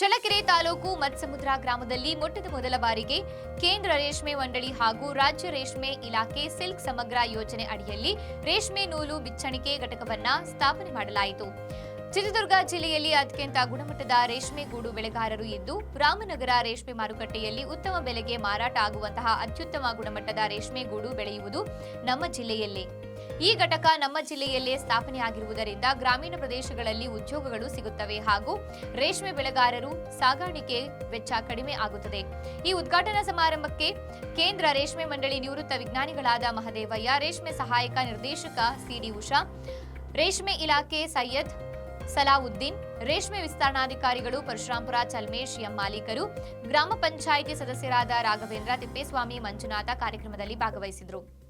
ರಾಮನಗರ ಗ್ರಾಮದಲ್ಲಿ ಮೊಟ್ಟದ ಮೊದಲ ಬಾರಿಗೆ ಕೇಂದ್ರ ರೇಷ್ಮೆ ಮಂಡಳಿ ಹಾಗೂ ರಾಜ್ಯ ರೇಷ್ಮೆ ಇಲಾಖೆ ಸಿಲ್ಕ್ ಸಮಗ್ರ ಯೋಜನೆ ಅಡಿಯಲ್ಲಿ ರೇಷ್ಮೆ ನೂಲು ಬಿಚ್ಚಣಿಕೆ ಘಟಕವನ್ನ ಸ್ಥಾಪನೆ ಮಾಡಲಾಯಿತು. ಚಿತ್ರದುರ್ಗ ಜಿಲ್ಲೆಯಲ್ಲಿ ಅತ್ಯಂತ ಗುಣಮಟ್ಟದ ರೇಷ್ಮೆ ಗೂಡು ಬೆಳೆಗಾರರು ಇದ್ದು, ರಾಮನಗರ ರೇಷ್ಮೆ ಮಾರುಕಟ್ಟೆಯಲ್ಲಿ ಉತ್ತಮ ಬೆಲೆಗೆ ಮಾರಾಟ ಆಗುವಂತಹ ಅತ್ಯುತ್ತಮ ಗುಣಮಟ್ಟದ ರೇಷ್ಮೆ ಗೂಡು ಬೆಳೆಯುವುದು ನಮ್ಮ ಜಿಲ್ಲೆಯಲ್ಲೇ. ಈ ಘಟಕ ನಮ್ಮ ಜಿಲ್ಲೆಯಲ್ಲೇ ಸ್ಥಾಪನೆಯಾಗಿರುವುದರಿಂದ ಗ್ರಾಮೀಣ ಪ್ರದೇಶಗಳಲ್ಲಿ ಉದ್ಯೋಗಗಳು ಸಿಗುತ್ತವೆ ಹಾಗೂ ರೇಷ್ಮೆ ಬೆಳೆಗಾರರು ಸಾಗಾಣಿಕೆ ವೆಚ್ಚ ಕಡಿಮೆ ಆಗುತ್ತದೆ. ಈ ಉದ್ಘಾಟನಾ ಸಮಾರಂಭಕ್ಕೆ ಕೇಂದ್ರ ರೇಷ್ಮೆ ಮಂಡಳಿ ನಿವೃತ್ತ ವಿಜ್ಞಾನಿಗಳಾದ ಮಹದೇವಯ್ಯ, ರೇಷ್ಮೆ ಸಹಾಯಕ ನಿರ್ದೇಶಕ ಸಿಡಿ ಉಷಾ, ರೇಷ್ಮೆ ಇಲಾಖೆ ಸೈಯದ್ ಸಲಾವುದ್ದೀನ್, ರೇಷ್ಮೆ ವಿಸ್ತರಣಾಧಿಕಾರಿಗಳು ಪರಶುರಾಂಪುರ ಚಲ್ಮೇಶ್ ಎಂ ಮಾಲೀಕರು, ಗ್ರಾಮ ಪಂಚಾಯಿತಿ ಸದಸ್ಯರಾದ ರಾಘವೇಂದ್ರ ತಿಪ್ಪೇಸ್ವಾಮಿ, ಮಂಜುನಾಥ ಕಾರ್ಯಕ್ರಮದಲ್ಲಿ ಭಾಗವಹಿಸಿದರು.